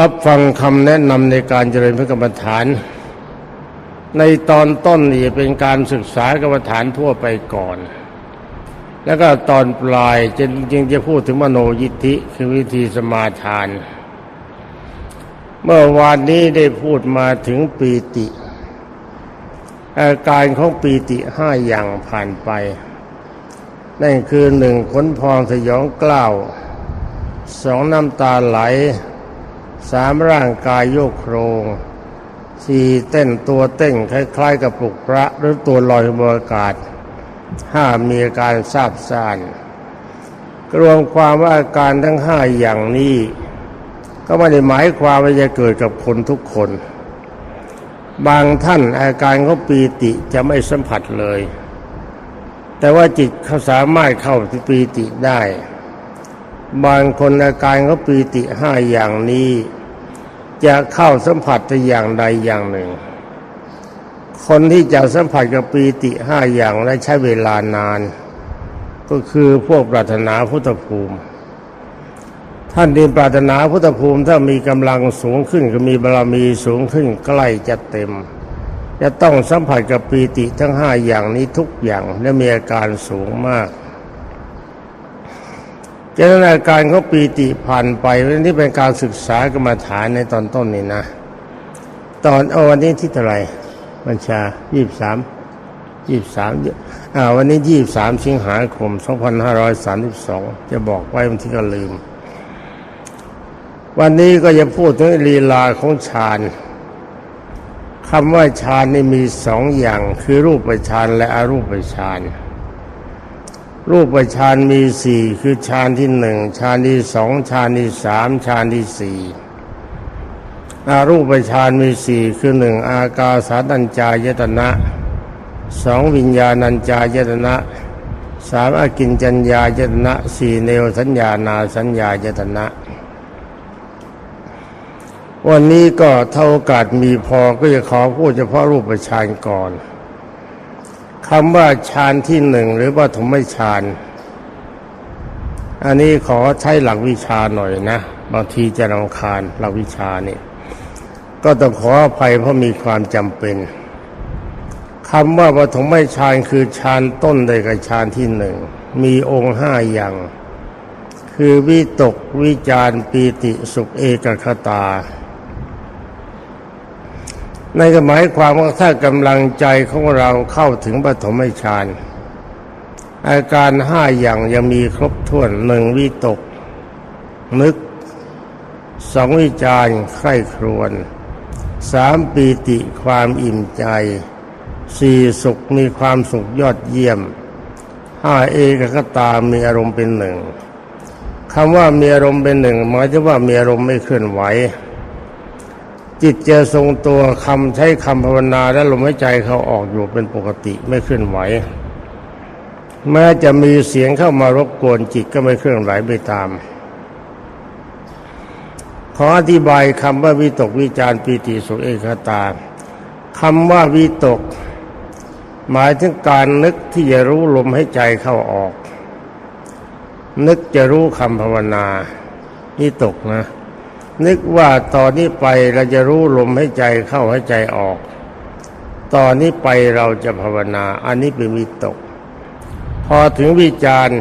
รับฟังคำแนะนำในการเจริญพระกรรมฐาน ในตอนต้นนี่เป็นการศึกษากรรมฐานทั่วไปก่อน แล้วก็ตอนปลายจะจริงจะพูดถึงมโนยิทธิคือวิธีสมาทาน เมื่อวานนี้ได้พูดมาถึงปีติ อาการของปีติห้าอย่างผ่านไป นั่นคือหนึ่งขนพองสยองกล้าวสองน้ำตาไหล สามร่างกายโยกโครงสี่เต้นตัวเต้นคล้ายๆกับปลุกพระหรือตัวลอยบนอากาศห้ามีอาการซาบซ่านรวมความว่าอาการทั้งห้าอย่างนี้ ก็ไม่ได้หมายความว่าจะเกิดกับคนทุกคน บางท่านอาการเขาปีติจะไม่สัมผัสเลย แต่ว่าจิตเขาสามารถเข้าปีติได้ บางคนอาการเขาปีติห้าอย่างนี้ จะเข้าสัมผัสแต่อย่างใดอย่างหนึ่ง คนที่จะสัมผัสกับปีติห้าอย่างและใช้เวลานาน ก็คือพวกปรารถนาพุทธภูมิ ท่านที่ปรารถนาพุทธภูมิถ้ามีกำลังสูงขึ้นก็มีบารมีสูงขึ้นใกล้จะเต็ม จะต้องสัมผัสกับปีติทั้งห้าอย่างนี้ทุกอย่างและมีอาการสูงมาก จนอาการเขาปีติผ่านไปวันนี้เป็นการศึกษากรรมฐานในตอนต้นนี่นะ ตอนอวันนี้ที่เท่าไหร่บัญชายี่สามยี่สามอ่าวันนี้ยี่สามสิงหาคมสองพันห้าร้อยสามสิบสองจะบอกไว้บางทีก็ลืม วันนี้ก็จะพูดถึงลีลาของฌานคำว่าฌานนี่มีสองอย่างคือรูปฌานและอรูปฌาน รูปฌานมีสี่คือฌานที่หนึ่งฌานที่สองฌานที่สามฌานที่สี่อารูปฌานมีสี่คือหนึ่งอากาสานัญจายตนะสองวิญญาณัญจายตนะสามอากินจัญญายตนะสี่เนวสัญญานาสัญญายตนะ วันนี้ก็เท่าโอกาสมีพอก็จะขอพูดเฉพาะรูปฌานก่อนำว่าฌานที่หนึ่งหรือว่าถมไม่ฌาน อันนี้ขอใช้หลักวิชาหน่อยนะ บางทีจะรำคาญหลักวิชานี่ก็ต้องขออภัยเพราะมีความจำเป็นคำว่าปฐมฌานคือฌานต้นได้กับฌานที่หนึ่ง มีองค์ห้าอย่าง คือวิตกวิจารปีติสุขเอกคตา ในก็หมายความว่าถ้ากำลังใจของเราเข้าถึงปฐมฌานอาการห้าอย่างยังมีครบถ้วนหนึ่งวิตก นึกสองวิจารใคร่ครวนสามปีติความอิ่มใจสี่สุขมีความสุขยอดเยี่ยมห้าเอกคตามีอารมณ์เป็นหนึ่งคำว่ามีอารมณ์เป็นหนึ่งหมายถึงว่ามีอารมณ์ไม่เคลื่อนไหว จิตจะทรงตัวคำใช้คำภาวนาและลมหายใจเขาออกอยู่เป็นปกติไม่เคลื่อนไหวแม้จะมีเสียงเข้ามารบกวนจิตก็ไม่เคลื่อนไหวไปตาม ขออธิบายคำว่าวิตกวิจารปีติสุขเอกตาคำว่าวิตก หมายถึงการนึกที่จะรู้ลมให้ใจเข้าออก นึกจะรู้คำภาวนาวิตกนะ นึกว่าตอนนี้ไปเราจะรู้ลมให้ใจเข้าให้ใจออก ตอนนี้ไปเราจะภาวนา อันนี้เป็นวิตก พอถึงวิจารณ์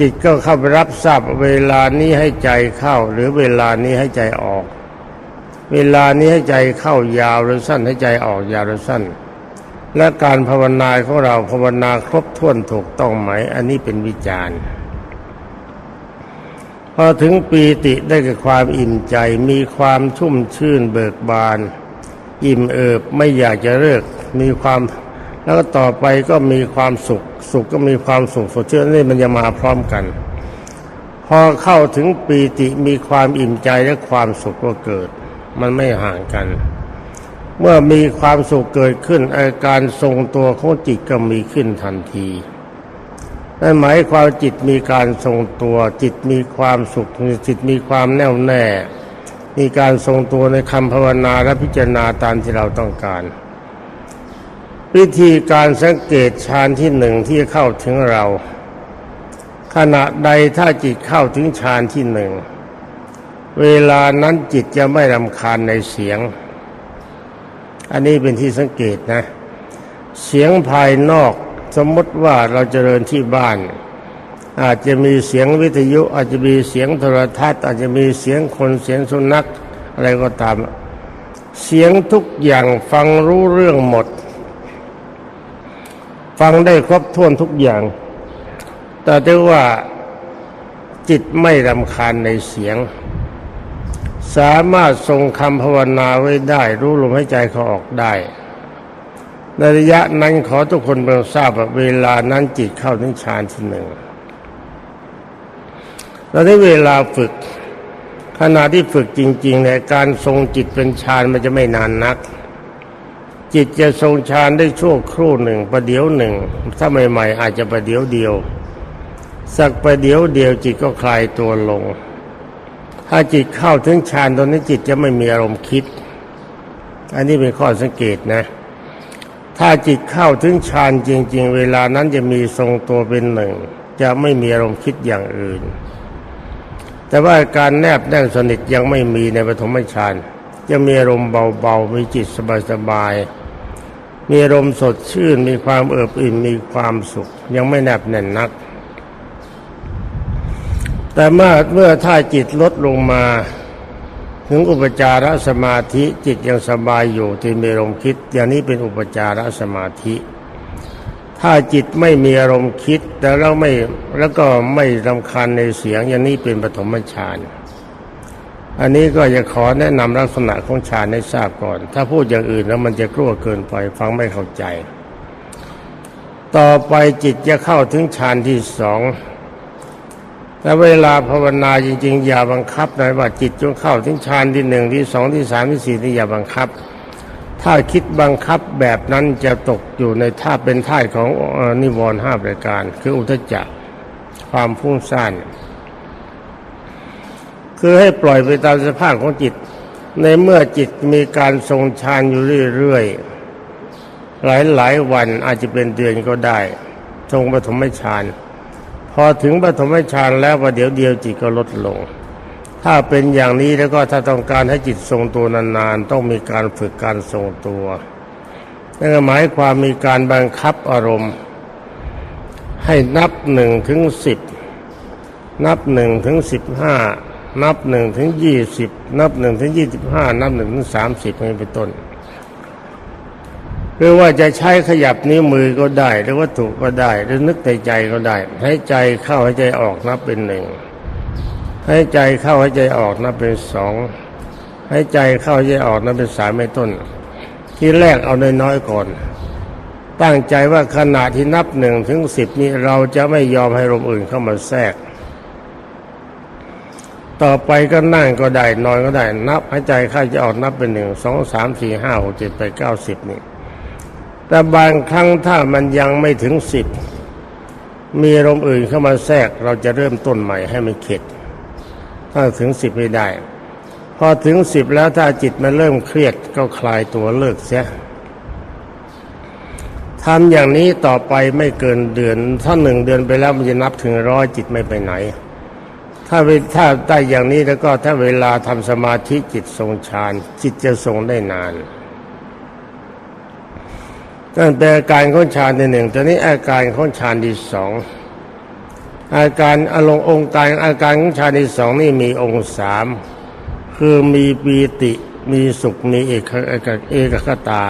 จิตก็เข้าไปรับทราบเวลานี้ให้ใจเข้า หรือเวลานี้ให้ใจออก เวลานี้ให้ใจเข้ายาวหรือสั้นให้ใจออกยาวหรือสั้น และการภาวนาของเราภาวนาครบถ้วนถูกต้องไหม อันนี้เป็นวิจารณ์ พอถึงปีติได้กับความอิ่มใจมีความชุ่มชื่นเบิกบาน อิ่มเอิบไม่อยากจะเลิกมีความ แล้วก็ต่อไปก็มีความสุข สุขก็มีความสุขสดชื่นนี่มันจะมาพร้อมกัน พอเข้าถึงปีติมีความอิ่มใจและความสุขก็เกิด มันไม่ห่างกัน เมื่อมีความสุขเกิดขึ้นอาการทรงตัวของจิตก็มีขึ้นทันที นั่นหมายความจิตมีการทรงตัว จิตมีความสุขจิตมีความแน่วแน่ มีการทรงตัวในคำภาวนาและพิจารณาตามที่เราต้องการ วิธีการสังเกตฌานที่หนึ่งที่เข้าถึงเรา ขณะใดถ้าจิตเข้าถึงฌานที่หนึ่งเวลานั้นจิตจะไม่รำคาญในเสียง อันนี้เป็นที่สังเกตนะ เสียงภายนอก สมมติว่าเราเจริญที่บ้าน อาจจะมีเสียงวิทยุ อาจจะมีเสียงโทรทัศน์ อาจจะมีเสียงคนเสียงสุนัขอะไรก็ตาม เสียงทุกอย่างฟังรู้เรื่องหมด ฟังได้ครบถ้วนทุกอย่าง แต่ได้ว่าจิตไม่รำคาญในเสียง สามารถทรงคำภาวนาไว้ได้ รู้ลมหายใจเขาออกได้ ในระยะนั้นขอทุกคนเพิ่งทราบว่าเวลานั้นจิตเข้าถึงฌานที่หนึ่งแล้วในเวลาฝึก ขณะที่ฝึกจริงๆในการทรงจิตเป็นฌานมันจะไม่นานนัก จิตจะทรงฌานได้ชั่วครู่หนึ่งประเดี๋ยวหนึ่ง ถ้าใหม่ๆอาจจะประเดี๋ยวเดียว สักประเดี๋ยวเดียวจิตก็คลายตัวลง ถ้าจิตเข้าถึงฌานตอนนี้จิตจะไม่มีอารมณ์คิด อันนี้เป็นข้อสังเกตนะ ถ้าจิตเข้าถึงฌานจริง ๆ เวลานั้นจะมีทรงตัวเป็นหนึ่ง จะไม่มีอารมณ์คิดอย่างอื่น แต่ว่าการแนบแน่นสนิทยังไม่มีในปฐมฌานจะมีอารมณ์เบาๆ มีจิตสบายๆ มีอารมณ์สดชื่น มีความเอิบอิ่ม มีความสุข ยังไม่แนบแน่นนัก แต่เมื่อเมื่อถ้าจิตลดลงมา ถึงอุปจารสมาธิจิตยังสบายอยู่ที่มีอารมณ์คิด อย่างนี้เป็นอุปจารสมาธิ ถ้าจิตไม่มีอารมณ์คิดแต่เราไม่แล้วก็ไม่รำคาญในเสียง อย่างนี้เป็นปฐมฌานอันนี้ก็จะขอแนะนำลักษณะของฌานให้ทราบก่อน ถ้าพูดอย่างอื่นแล้วมันจะกลัวเกินไปฟังไม่เข้าใจ ต่อไปจิตจะเข้าถึงฌานที่สอง และเวลาภาวนาจริง ๆ อย่าบังคับนะว่าจิตจงเข้าถึงฌานที่หนึ่งที่สองที่สามที่สี่นี่อย่าบังคับ ถ้าคิดบังคับแบบนั้นจะตกอยู่ในท่าเป็นท่าของอนิวรณ์ห้าประการ คืออุทจจะความฟุ้งซ่านคือให้ปล่อยไปตามสภาพของจิต ในเมื่อจิตมีการทรงฌานอยู่เรื่อยๆหลายๆวันอาจจะเป็นเดือนก็ได้ ทรงปฐมฌาน พอถึงปฐมฌานแล้วประเดี๋ยวเดียวจิตก็ลดลง ถ้าเป็นอย่างนี้แล้วก็ถ้าต้องการให้จิตทรงตัวนานๆ ต้องมีการฝึกการทรงตัวนั่นหมายความมีการบังคับอารมณ์ ให้นับหนึ่งถึงสิบนับหนึ่งถึงสิบห้านับหนึ่งถึงยี่สิบนับหนึ่งถึงยี่สิบห้านับหนึ่งถึงสามสิบนี้เป็นต้น หรือว่าจะใช้ขยับนิ้วมือก็ได้ หรือวัตถุก็ได้ หรือนึกในใจก็ได้ ให้ใจเข้าให้ใจออกนับเป็นหนึ่งให้ใจเข้าให้ใจออกนับเป็นสองให้ใจเข้าให้ใจออกนับเป็นสามเป็นต้น ที่แรกเอาน้อยๆก่อน ตั้งใจว่าขณะที่นับหนึ่งถึงสิบนี้เราจะไม่ยอมให้ลมอื่นเข้ามาแทรก ต่อไปก็นั่งก็ได้นอนก็ได้ นับใหายใจเข้าใจออกนับเป็นหนึ่งสองสามสี่ห้าหกเจ็ดแปดเก้าสิบนี่ แต่บางครั้งถ้ามันยังไม่ถึงสิบมีลมอื่นเข้ามาแทรก เราจะเริ่มต้นใหม่ให้มันเข็ด ถ้าถึงสิบไม่ได้ พอถึงสิบแล้วถ้าจิตมันเริ่มเครียดก็คลายตัวเลิกเสียทำอย่างนี้ต่อไปไม่เกินเดือน ถ้าหนึ่งเดือนไปแล้วมันจะนับถึงร้อยจิตไม่ไปไหน ถ้าเวถ้าได้อย่างนี้แล้วก็ถ้าเวลาทำสมาธิจิตทรงฌานจิตจะทรงได้นาน ตั้งแต่อาการของฌานที่หนึ่งตอนนี้อาการของฌานที่สองอาการอารมณ์องค์การอาการของฌานที่สองนี่มีองค์สามคือมีปีติมีสุขมีเอกเอกเอกคตา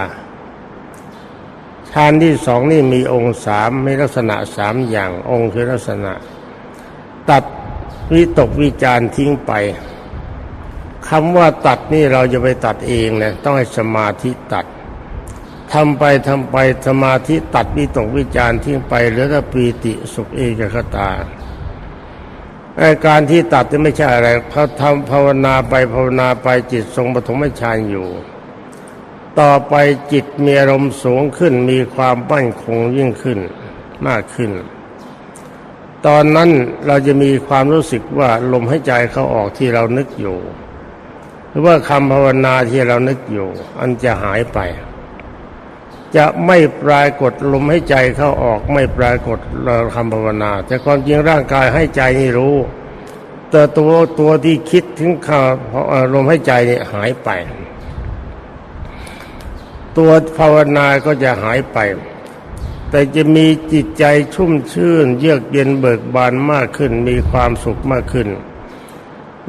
ฌานที่สองนี่มีองค์สามมีลักษณะสามอย่างองค์คือลักษณะ ตัดวิตกวิจารทิ้งไปคำว่าตัดนี่เราจะไปตัดเองนะต้องให้สมาธิตัด ทำไปทำไปสมาธิตัดวิตกวิจารทิ้งไปเหลือแต่ปีติสุขเอกคตาอาการที่ตัดนี่ไม่ใช่อะไรพอทำภาวนาไปภาวนาไปจิตทรงปฐมฌานอยู่ ต่อไปจิตมีอารมณ์สูงขึ้นมีความมั่นคงยิ่งขึ้นมากขึ้น ตอนนั้นเราจะมีความรู้สึกว่าลมหายใจเข้าออกที่เรานึกอยู่ หรือว่าคำภาวนาที่เรานึกอยู่ อันจะหายไป จะไม่ปรากฏลมให้ใจเข้าออกไม่ปรากฏคำภาวนา แต่ความจริงร่างกายให้ใจนี่รู้ แต่ตัวตัวที่คิดถึงข่าวลมใหายใจนี่หายไป ตัวภาวนาก็จะหายไป แต่จะมีจิตใจชุ่มชื่น เยือกเย็นเบิกบานมากขึ้น มีความสุขมากขึ้น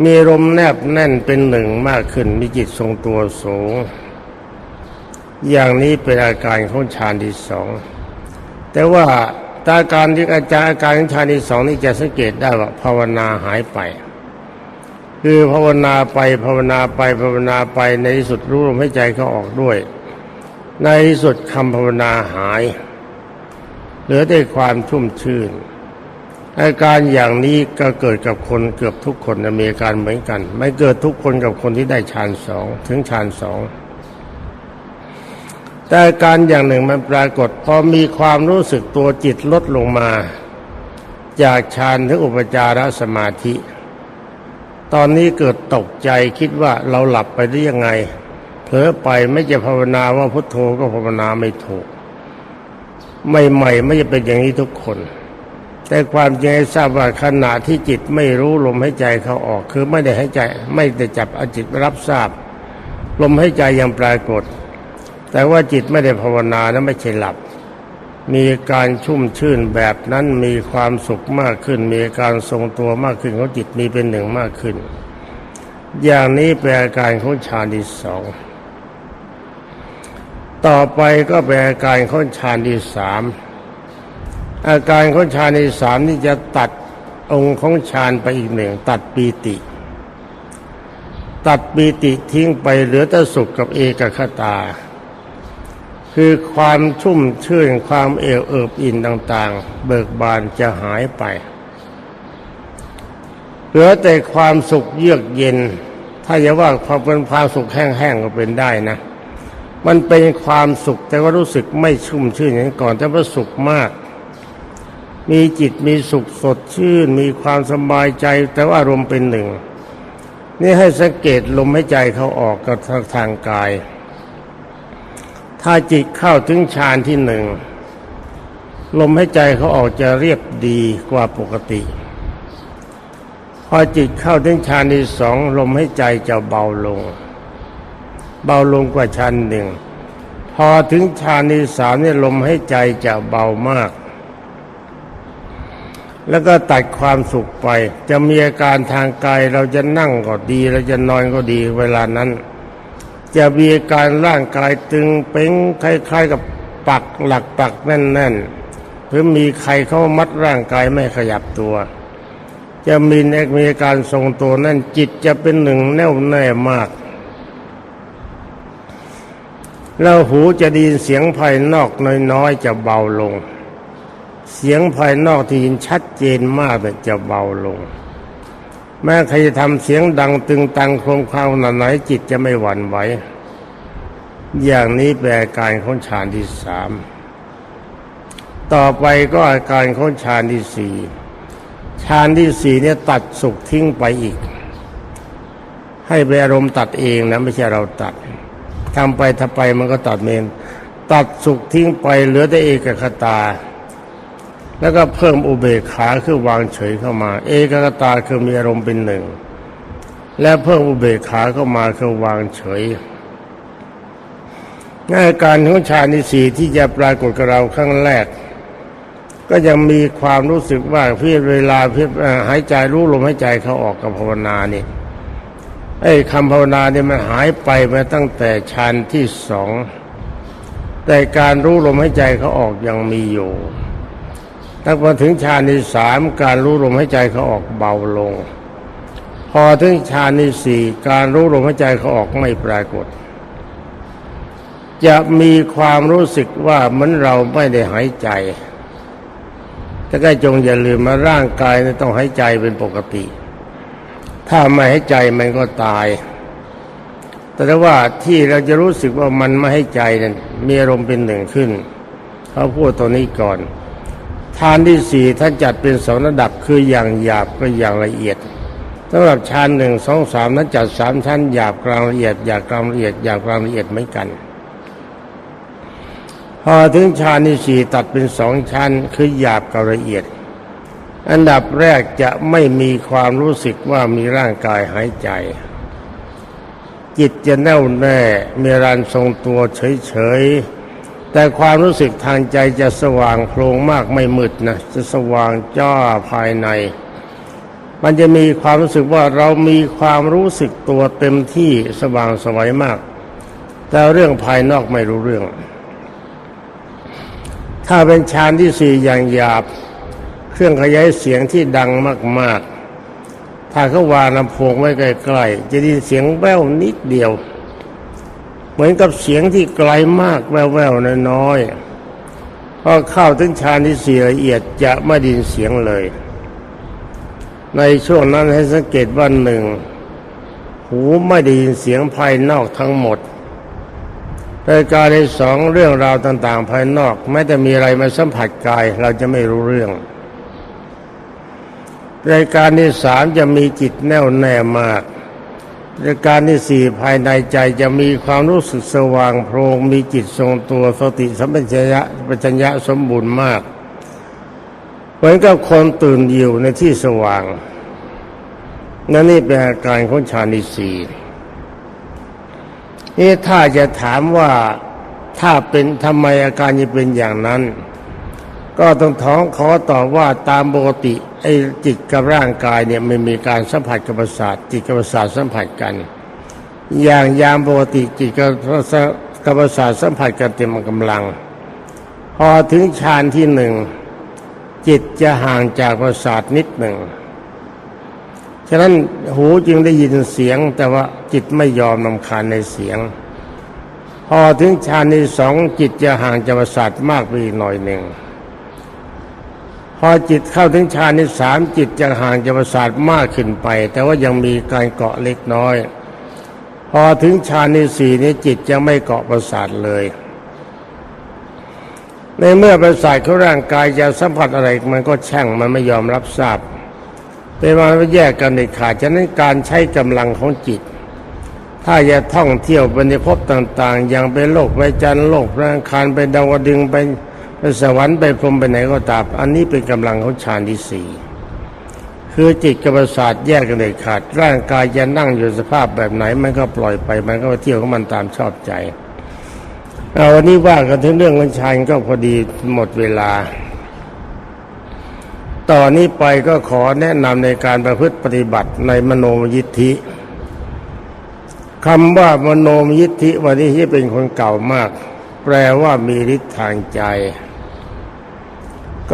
มีลมแนบแน่นเป็นหนึ่งมากขึ้น มีจิตทรงตัวสูง อย่างนี้เป็นอาการของฌานที่สองแต่ว่าตาการที่อาจารย์อาการของฌานที่สองนี่จะสังเกตได้ว่าภาวนาหายไป คือภาวนาไปภาวนาไปภาวนาไปในที่สุดรู้ลมหายใจเขาออกด้วย ในที่สุดคำภาวนาหาย เหลือแต่ความชุ่มชื่นอาการอย่างนี้ก็เกิดกับคนเกือบทุกคนนะมีอาการเหมือนกัน ไม่เกิดทุกคนกับคนที่ได้ฌานสองถึงฌานสอง แต่การอย่างหนึ่งมันปรากฏ พอมีความรู้สึกตัวจิตลดลงมา จากฌานถึงอุปจารสมาธิ ตอนนี้เกิดตกใจคิดว่าเราหลับไปได้ยังไง เผลอไปไม่จะภาวนาว่าพุทโธก็ภาวนาไม่ถูกใหม่ๆไม่จะเป็นอย่างนี้ทุกคน แต่ความจริงให้ทราบว่าขณะที่จิตไม่รู้ลมหายใจเขาออก คือไม่ได้ให้ใจ ไม่ได้จับอจิตรับทราบ ลมหายใจยังปรากฏ แต่ว่าจิตไม่ได้ภาวนานะไม่ใช่หลับ มีการชุ่มชื่นแบบนั้นมีความสุขมากขึ้น มีการทรงตัวมากขึ้นของจิตมีเป็นหนึ่งมากขึ้น อย่างนี้เป็นอาการของฌานที่สองต่อไปก็เป็นอาการของฌานที่สามอาการของฌานที่สามนี่จะตัดองค์ของฌานไปอีกหนึ่งตัดปีติ ตัดปีติทิ้งไปเหลือแต่สุขกับเอกคตา คือความชุ่มชื่นความเอวเอิบอิ่นต่าง ๆ เบิกบานจะหายไป เหลือแต่ความสุขเยือกเย็น ถ้าจะว่าความเป็นความสุขแห้งๆก็เป็นได้นะ มันเป็นความสุขแต่ว่ารู้สึกไม่ชุ่มชื่นอย่างก่อนแต่ว่าสุขมาก มีจิตมีสุขสดชื่น มีความสบายใจแต่ว่าอารมณ์เป็นหนึ่ง นี่ให้สังเกตลมหายใจเขาออกกับทางกาย ถ้าจิตเข้าถึงฌานที่หนึ่งลมหายใจเขาออกจะเรียบดีกว่าปกติ พอจิตเข้าถึงฌานที่สองลมหายใจจะเบาลง เบาลงกว่าฌานหนึ่งพอถึงฌานที่สามเนี่ยลมหายใจจะเบามาก แล้วก็ตัดความสุขไป จะมีอาการทางกายเราจะนั่งก็ดี เราจะนอนก็ดีเวลานั้น จะมีอาการร่างกายตึงเป้งคล้ายๆกับปักหลักปักแน่นๆหรือมีใครเข้ามัดร่างกายไม่ขยับตัว จะมีมีอาการทรงตัวนั่นจิตจะเป็นหนึ่งแน่วแน่มากแล้วหูจะไดีนเสียงภายนอกน้อยๆจะเบาลง เสียงภายนอกที่ยินชัดเจนมากแต่จะเบาลง แม้ใครจะทำเสียงดังตึงตังโครมคราวหนาไหนจิตจะไม่หวั่นไหวอย่างนี้เป็นอาการของฌานที่สามต่อไปก็อาการของฌานที่สี่ฌานที่สี่เนี่ยตัดสุขทิ้งไปอีก ให้ไปอารมณ์ตัดเองนะไม่ใช่เราตัดทำไปทำไปมันก็ตัดเมน ตัดสุขทิ้งไปเหลือแต่เอกคตา แล้วก็เพิ่มอุเบกขาคือวางเฉยเข้ามา เอกคตาคือมีอารมณ์เป็นหนึ่ง และเพิ่มอุเบกขาเข้ามาคือวางเฉยงานการของฌานที่สี่ที่จะปรากฏกับเราครั้งแรก ก็ยังมีความรู้สึกว่าเพี่เวลาเพี่หายใจรู้ลมหายใจเขาออกกับภาวนานี่ไอ้คำภาวนาเนี่ยมันหายไปมาตั้งแต่ฌานที่สองแต่การรู้ลมหายใจเขาออกยังมีอยู่ ตั้งพอถึงฌานที่สามการรู้ลมหายใจเขาออกเบาลง พอถึงฌานที่สี่การรู้ลมหายใจเขาออกไม่ปรากฏ จะมีความรู้สึกว่าเหมือนเราไม่ได้หายใจแต่ก็จงอย่าลืมมาร่างกายต้องหายใจเป็นปกติ ถ้าไม่ให้ใจมันก็ตาย แต่ว่าที่เราจะรู้สึกว่ามันไม่ให้ใจนั้นมีอารมณ์เป็นหนึ่งขึ้นเขาพูดตัวนี้ก่อน ทานที่สี่ท่านจัดเป็นสองระดับคืออย่างหยาบก็อย่างละเอียดสำหรับชานหนึ่งสองสามนั้นจัดสามชั้นหยาบกลางละเอียดหยาบกลางละเอียดหยาบกลางละเอียดเหมือนกัน พอถึงชานที่สี่ตัดเป็นสองชั้นคือหยาบกับละเอียด อันดับแรกจะไม่มีความรู้สึกว่ามีร่างกายหายใจ จิตจะแน่วแน่มีรานทรงตัวเฉยๆ แต่ความรู้สึกทางใจจะสว่างโพลงมากไม่มืดนะจะสว่างจ้าภายใน มันจะมีความรู้สึกว่าเรามีความรู้สึกตัวเต็มที่สว่างสวัยมาก แต่เรื่องภายนอกไม่รู้เรื่อง ถ้าเป็นฌานที่สี่อย่างหยาบ เครื่องขยายเสียงที่ดังมาก ๆ ถ้าเขาวางลำโพงไว้ใกล้ๆจะได้เสียงแว่วนิดเดียว เหมือนกับเสียงที่ไกลมากแว่วๆน้อยๆพอเข้าถึงฌานที่สี่ละเอียดจะไม่ได้ยินเสียงเลย ในช่วงนั้นให้สังเกตว่าหนึ่ง หูไม่ได้ยินเสียงภายนอกทั้งหมดรายการที่สองเรื่องราวต่าง ๆ ภายนอกแม้แต่มีอะไรมาสัมผัสกายเราจะไม่รู้เรื่องรายการที่สามจะมีจิตแน่วแน่มาก ราการที่สี่ภายในใจจะมีความรู้สึกสว่างโพรงมีจิตทรงตัวสติสัมปชัญญะปัญญะสมบูรณ์มาก เหมือนกับคนตื่นอยู่ในที่สว่างนั่นนี่เป็นอาการของฌานที่สี่นี่ถ้าจะถามว่าถ้าเป็นทำไมอาการจะเป็นอย่างนั้น ก็ต้องท้องขอตอบว่าตามปกติไอ้จิตกับร่างกายเนี่ยไม่มีการสัมผัสกับประสาทจิตกับประสาทสัมผัสกัน อย่างยามปกติจิตกับกับประสาทสัมผัสกันเต็มกำลัง พอถึงฌานที่หนึ่งจิตจะห่างจากประสาทนิดหนึ่งฉะนั้นหูจึงได้ยินเสียง แต่ว่าจิตไม่ยอมนำคาญในเสียง พอถึงฌานที่สองจิตจะห่างจากประสาทมากไปอีกหน่อยหนึ่ง อจิตเข้าถึงฌานที่สามจิตจะห่างจากประสาทมากขึ้นไป แต่ว่ายังมีการเกาะเล็กน้อย พอถึงฌานที่สี่นี้จิตจะไม่เกาะประสาทเลย ในเมื่อประสาทของร่างกายจะสัมผัสอะไรมันก็แช่งมันไม่ยอมรับทราบเป็นวันว่าแยกกันเด็ดขาดฉะนั้นการใช้กำลังของจิต ถ้าจะท่องเที่ยวไปในภพต่าง ๆ อย่างไปโลกไปจันโลกระอังคารไปดาวดึงไป ไปสวรรค์ไปพรมไปไหนก็ตามอันนี้เป็นกำลังของฌานที่สี่คือจิตกับประสาทแยกกันเด็ดขาด ร่างกายจะนั่งอยู่สภาพแบบไหน มันก็ปล่อยไป มันก็เที่ยวของมันตามชอบใจ เอาวันนี้ว่ากันถึงเรื่องของฌานก็พอดีหมดเวลา ต่อนนี้ไปก็ขอแนะนำในการประพฤติปฏิบัติในมโนมยิทธิคำว่ามโนมยิทธิวันนี้ที่เป็นคนเก่ามาก แปลว่ามีฤทธิ์ทางใจ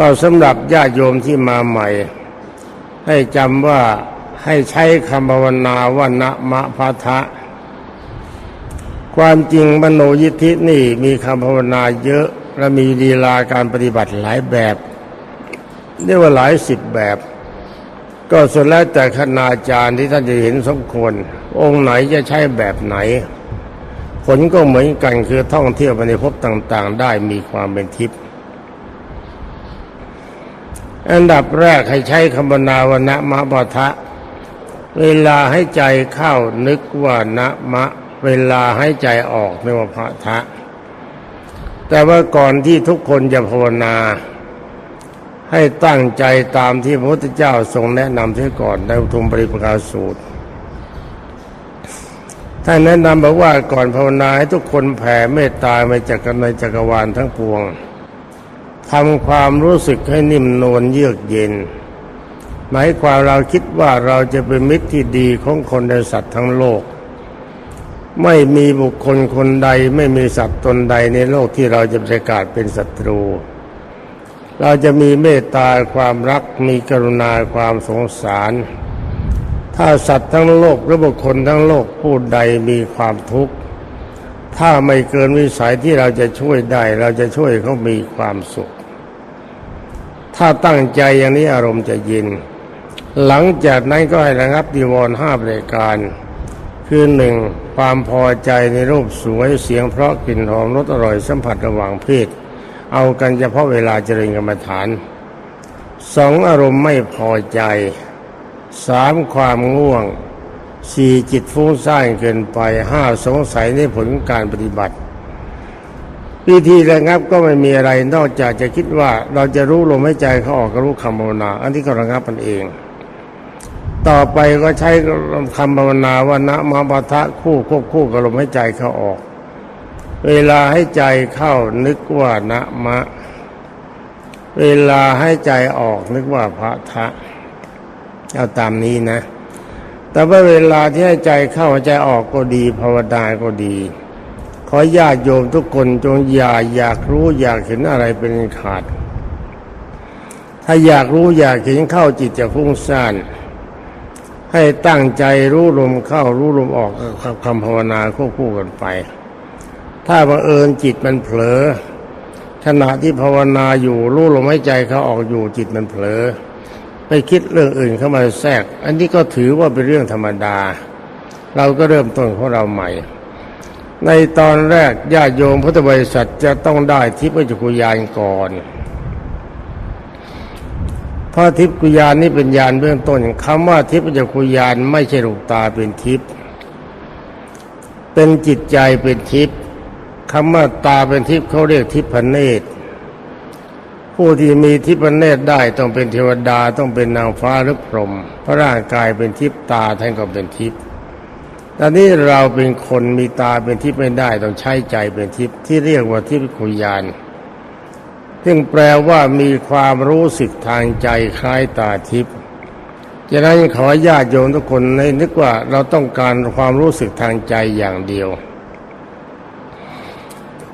ก็สำหรับญาติโยมที่มาใหม่ ให้จำว่าให้ใช้คำภาวนาว่านะมะพะทะ ความจริงมโนยิทธินี่มีคำภาวนาเยอะและมีลีลาการปฏิบัติหลายแบบเรียกว่าหลายสิบแบบ ก็สุดแล้วแต่คณาจารย์ที่ท่านจะเห็นสมควร องค์ไหนจะใช้แบบไหน ผลก็เหมือนกันคือท่องเที่ยวไปในภพต่าง ๆ ได้มีความเป็นทิพย์ อันดับแรกให้ใช้คำนาวนะมะบทะ เวลาให้ใจเข้านึกว่านะมะ เวลาให้ใจออกนึกว่าพระทะ แต่ว่าก่อนที่ทุกคนจะภาวนา ให้ตั้งใจตามที่พระพุทธเจ้าทรงแนะนำเสียก่อนในอุทุมปริปกาสูตรท่านแนะนำบอกว่าก่อนภาวนาให้ทุกคนแผ่เมตตาไปจากกันในจักรวาลทั้งปวง ทำความรู้สึกให้นิ่มนวลเยือกเย็น หมายความเราคิดว่าเราจะเป็นมิตรที่ดีของคนในสัตว์ทั้งโลก ไม่มีบุคคลคนใดไม่มีสัตว์ตนใดในโลกที่เราจะประกาศเป็นศัตรู เราจะมีเมตตาความรักมีกรุณาความสงสาร ถ้าสัตว์ทั้งโลกหรือบุคคลทั้งโลกผู้ใดมีความทุกข์ถ้าไม่เกินวิสัยที่เราจะช่วยได้ เราจะช่วยเขามีความสุข ถ้าตั้งใจอย่างนี้อารมณ์จะเย็น หลังจากนั้นก็ให้ระงับดีวรห้าประการ คือหนึ่งความพอใจในรูปสวยเสียงเพราะกลิ่นหอมรสอร่อยสัมผัสระหว่างเพศ เอากันเฉพาะเวลาเจริญกรรมฐานสองอารมณ์ไม่พอใจสามความง่วงสี่จิตฟุ้งซ่านเกินไปห้าสงสัยในผลการปฏิบัติ วิธีระงับก็ไม่มีอะไรนอกจากจะคิดว่าเราจะรู้ลมหายใจเขาออกก็รู้คำภาวนา อันที่ก็ระงับมันเอง ต่อไปก็ใช้คำภาวนาว่านะมะปะทะคู่ควบคู่กับลมหายใจเขาออก เวลาให้ใจเข้านึกว่านะมะ เวลาให้ใจออกนึกว่าพระทะเอาตามนี้นะ แต่ว่าเวลาที่ให้ใจเข้าใจออกก็ดีภาวนาก็ดี ขอญาติโยมทุกคนจงอย่าอยากรู้อยากเห็นอะไรเป็นขาด ถ้าอยากรู้อยากเห็นเข้าจิตจะฟุ้งซ่านให้ตั้งใจรู้ลมเข้ารู้ลมออกกับคำภาวนาควบคู่กันไป ถ้าบังเอิญจิตมันเผลอ ขณะที่ภาวนาอยู่รู้ลมหายใจเขาออกอยู่จิตมันเผลอ ไปคิดเรื่องอื่นเข้ามาแทรก อันนี้ก็ถือว่าเป็นเรื่องธรรมดา เราก็เริ่มต้นของเราใหม่ ในตอนแรกญาติโยมพุทธบริษัทจะต้องได้ทิพยจักรยานก่อนเพราะทิพยญาณนี่เป็นญาณเบื้องต้นคำว่าทิพยจักรยานไม่ใช่ลูกตาเป็นทิพย์เป็นจิตใจเป็นทิพย์คำว่าตาเป็นทิพย์เขาเรียกทิพเนตรผู้ที่มีทิพเนตรได้ต้องเป็นเทวดาต้องเป็นนางฟ้าหรือพรหมพระร่างกายเป็นทิพย์ตาท่านก็เป็นทิพย์ ตอนนี้เราเป็นคนมีตาเป็นทิพย์ไม่ได้ต้องใช้ใจเป็นทิพย์ที่เรียกว่าทิพยคุยานซึ่งแปลว่ามีความรู้สึกทางใจคล้ายตาทิพย์ฉะนั้นขอญาติโยมทุกคนในนึกว่าเราต้องการความรู้สึกทางใจอย่างเดียว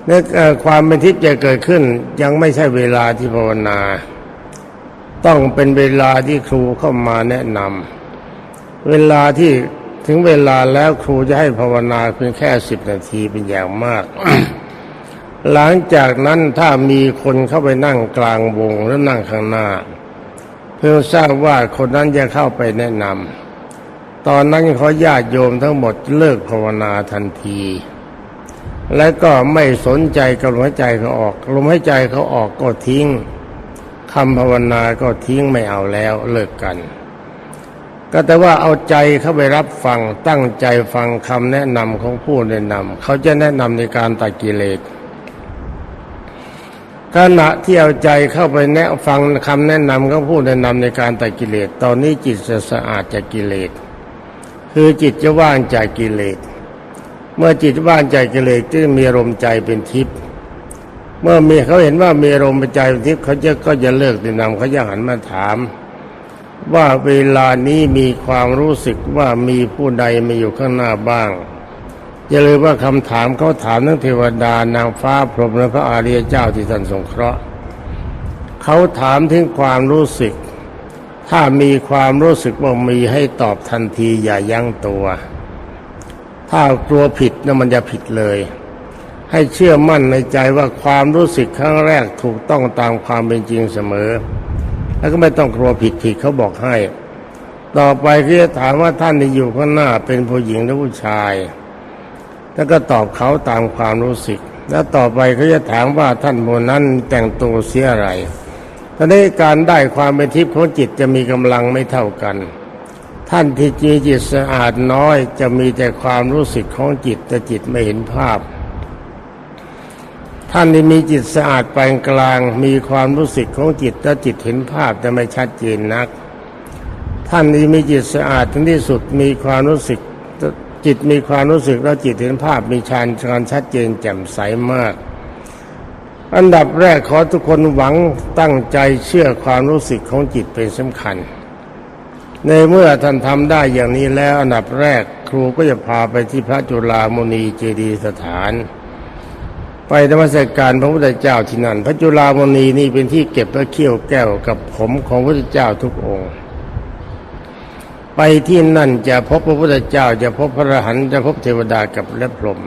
นึกความเป็นทิพย์จะเกิดขึ้นยังไม่ใช่เวลาที่ภาวนา ต้องเป็นเวลาที่ครูเข้ามาแนะนำเวลาที่ ถึงเวลาแล้วครูจะให้ภาวนาเพียงแค่สิบนาทีเป็นอย่างมาก หลังจากนั้นถ้ามีคนเข้าไปนั่งกลางวงแล้วนั่งข้างหน้า เพื่อทราบว่าคนนั้นจะเข้าไปแนะนำตอนนั้นเขาญาติโยมทั้งหมดเลิกภาวนาทันที และก็ไม่สนใจกับลมหายใจเขาออกลมหายใจเขาออกก็ทิ้งคำภาวนาก็ทิ้งไม่เอาแล้วเลิกกัน ก็แต่ว่าเอาใจเข้าไปรับฟังตั้งใจฟังคำแนะนำของผู้แนะนำเขาจะแนะนำในการตัดกิเลสขณะที่เอาใจเข้าไปแนะฟังคำแนะนำของผู้แนะนำในการตัดกิเลส ตอนนี้จิตจะสะอาดจากกิเลส คือจิตจะว่างจากกิเลส เมื่อจิตว่างจากกิเลสจะมีอารมณ์ใจเป็นทิพย์เมื่อมีเขาเห็นว่ามีอารมณ์ใจเป็นทิพย์เขาจะก็จะเลิกแนะนำเขาจะหันมาถาม ว่าเวลานี้มีความรู้สึกว่ามีผู้ใดมาอยู่ข้างหน้าบ้างอย่าลืมว่าคำถามเขาถามทั้งเทวดานางฟ้าพรหมและพระอาริยเจ้าที่ท่านสงเคราะห์เขาถามถึงความรู้สึก ถ้ามีความรู้สึกว่ามีให้ตอบทันทีอย่ายั้งตัว ถ้ากลัวผิดนะมันจะผิดเลย ให้เชื่อมั่นในใจว่าความรู้สึกครั้งแรกถูกต้องตามความเป็นจริงเสมอ แล้วก็ไม่ต้องกลัวผิดผิดเขาบอกให้ ต่อไปก็จะถามว่าท่านที่อยู่ข้างหน้าเป็นผู้หญิงหรือผู้ชาย แล้วก็ตอบเขาตามความรู้สึก แล้วต่อไปเขาจะถามว่าท่านผู้นั้นแต่งตัวเสียอะไรตอนนี้การได้ความเป็นทิพย์ของจิตจะมีกำลังไม่เท่ากัน ท่านที่มีจิตสะอาดน้อยจะมีแต่ความรู้สึกของจิตแต่จิตไม่เห็นภาพ ท่านที่มีจิตสะอาดปานกลาง มีความรู้สึกของจิตและจิตเห็นภาพแต่ไม่ชัดเจนนัก ท่านที่มีจิตสะอาดถึงที่สุดมีความรู้สึกจิตมีความรู้สึกแล้วจิตเห็นภาพมีฌานการชัดเจนแจ่มใสมาก อันดับแรกขอทุกคนหวังตั้งใจเชื่อความรู้สึกของจิตเป็นสำคัญ ในเมื่อท่านทำได้อย่างนี้แล้วอันดับแรกครูก็จะพาไปที่พระจุลามณีเจดีสถาน ไปนมัสการพระพุทธเจ้าที่นั่น พระจุลามณีนี่เป็นที่เก็บพระเขี้ยวแก้วกับผมของพระพุทธเจ้าทุกองค์ ไปที่นั่นจะพบพระพุทธเจ้าจะพบพระอรหันต์จะพบเทวดากับและพรหม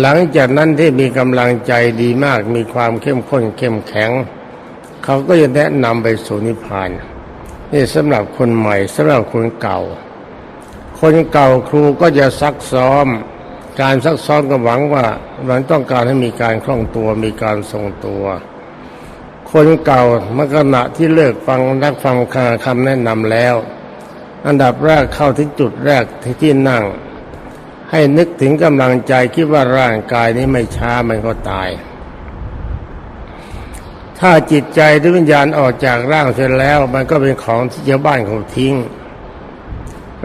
หลังจากนั้นที่มีกำลังใจดีมากมีความเข้มข้นเข้มแข็ง เขาก็จะแนะนำไปสู่นิพพานนี่สำหรับคนใหม่สำหรับคนเก่า คนเก่าครูก็จะซักซ้อม การซักซ้อมก็หวังว่าหวังต้องการให้มีการคล่องตัวมีการทรงตัว คนเก่าเมื่อขณะที่เลิกฟังนักฟังคำแนะนำแล้ว อันดับแรกเข้าถึงจุดแรกที่ที่นั่ง ให้นึกถึงกำลังใจคิดว่าร่างกายนี้ไม่ช้ามันก็ตาย ถ้าจิตใจหรือวิญญาณออกจากร่างเสร็จแล้ว มันก็เป็นของที่ชาวบ้านเขาทิ้ง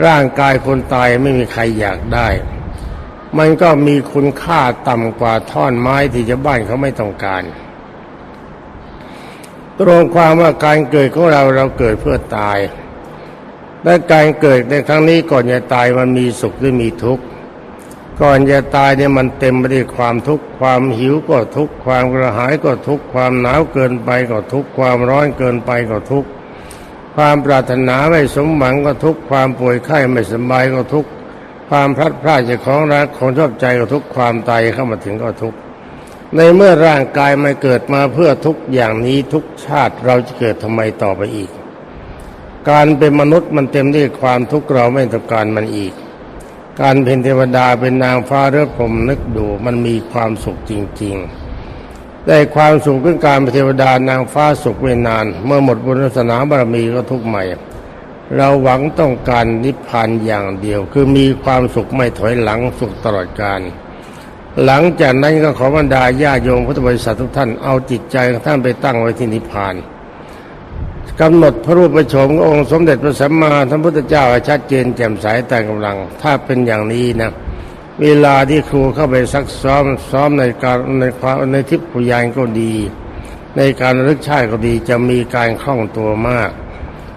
ร่างกายคนตายไม่มีใครอยากได้ มันก็มีคุณค่าต่ำกว่าท่อนไม้ที่ชาวบ้านเขาไม่ต้องการ ตรงความว่าการเกิดของเราเราเกิดเพื่อตาย และการเกิดในครั้งนี้ก่อนจะตายมันมีสุขหรือมีทุกข์ก่อนจะตายเนี่ยมันเต็มไปด้วยความทุกข์ความหิวก็ทุกข์ความกระหายก็ทุกข์ความหนาวเกินไปก็ทุกข์ความร้อนเกินไปก็ทุกข์ความปรารถนาไม่สมหวังก็ทุกข์ความป่วยไข้ไม่สบายก็ทุกข์ ความพลัดพรากจากของรักของชอบใจก็ทุกความตายเข้ามาถึงก็ทุกในเมื่อร่างกายมันเกิดมาเพื่อทุกอย่างนี้ทุกชาติเราจะเกิดทำไมต่อไปอีก การเป็นมนุษย์มันเต็มด้วยความทุกข์เราไม่ต้องการมันอีก การเป็นเทวดาเป็นนางฟ้าเรือผมนึกดูมันมีความสุขจริง ๆ ได้ความสุขเรื่องการเป็นเทวดานางฟ้าสุขไม่นาน เมื่อหมดบุญวาสนาบารมีก็ทุกข์ใหม่ เราหวังต้องการนิพพานอย่างเดียว คือมีความสุขไม่ถอยหลังสุขตลอดกาลหลังจากนั้นก็ขอบรรดาญาโยมพุทธบริษัททุกท่านเอาจิตใจของท่านไปตั้งไว้ที่นิพพานกำหนดพระรูปประชมองค์สมเด็จพระสัมมาสัมพุทธเจ้าชัดเจนแจ่มใสแต่กำลัง ถ้าเป็นอย่างนี้นะเวลาที่ครูเข้าไปซักซ้อมซ้อมในการในความในทิพย์ปุยานก็ดี ในการระลึกชาติก็ดีจะมีการคล่องตัวมาก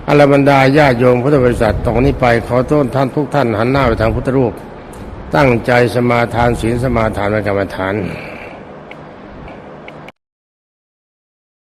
อรบรรดาญาโยมพุทธบริษัทตรงนี้ไปขอต้นท่านทุกท่านหันหน้าไปทางพุทธรูป ตั้งใจสมาทานศีลสมาทานกรรมฐาน